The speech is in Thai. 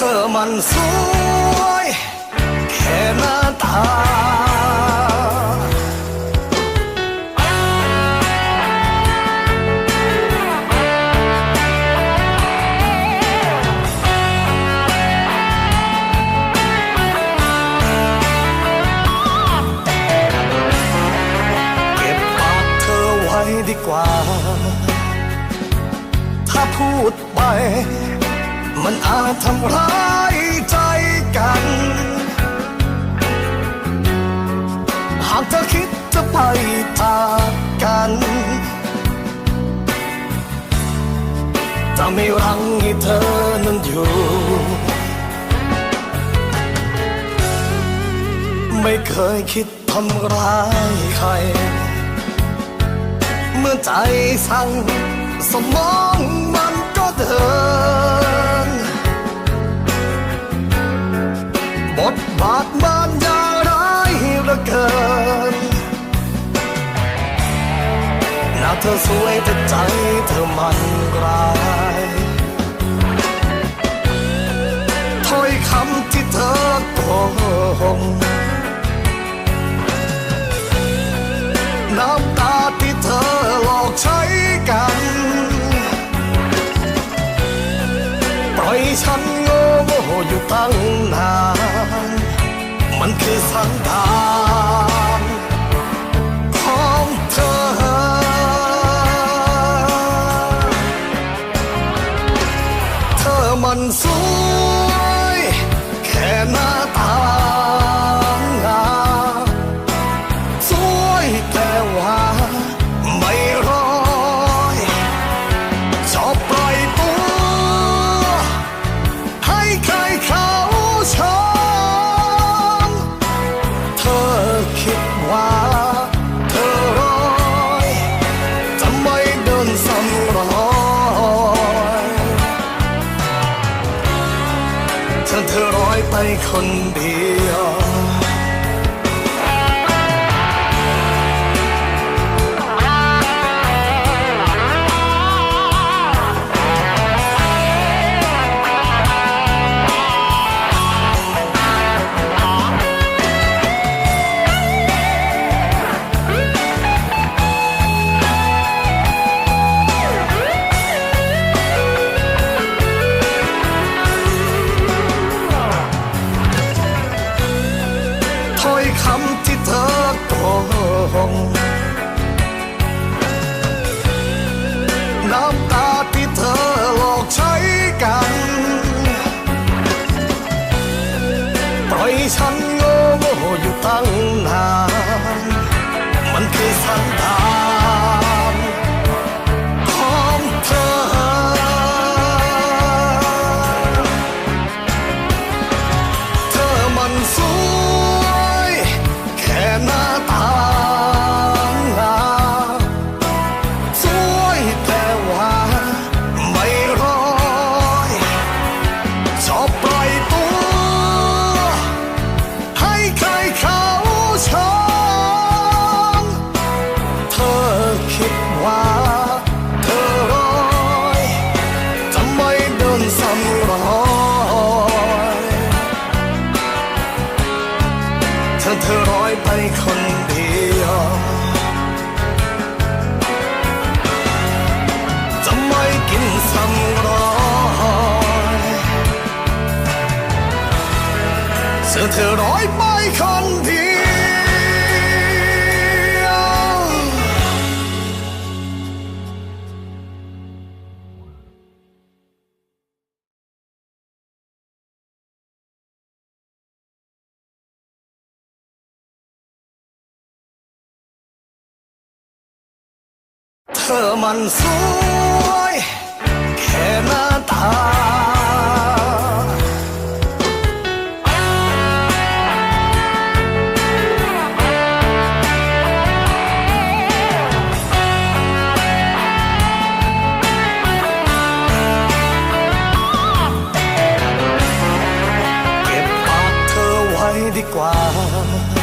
ธอมันสวย แค่หน้าตาเก็บปากเธอไว้ดีกว่า ถ้าพูดไป มันอาจทำร้ายใจกัน หากเธอคิดจะไปจากกัน จะไม่รังให้เธอนั้นอยู่ ไม่เคยคิดทำร้ายใคร เมื่อใจสั่งสมองมันก็เดิน เธอสวยแต่ใจเธอมันร้ายถ้อยคำที่เธอโกหกน้ำตาที่เธอหลอกใช้กัน ปล่อยฉันโง่อยู่ตั้งนาน มันคือสันดาน แค่ เธอร้อยไปคนเดียว ป ธอเธอร้อยไปคนเดียวเธอมันสวย แค่หน้าตา 挂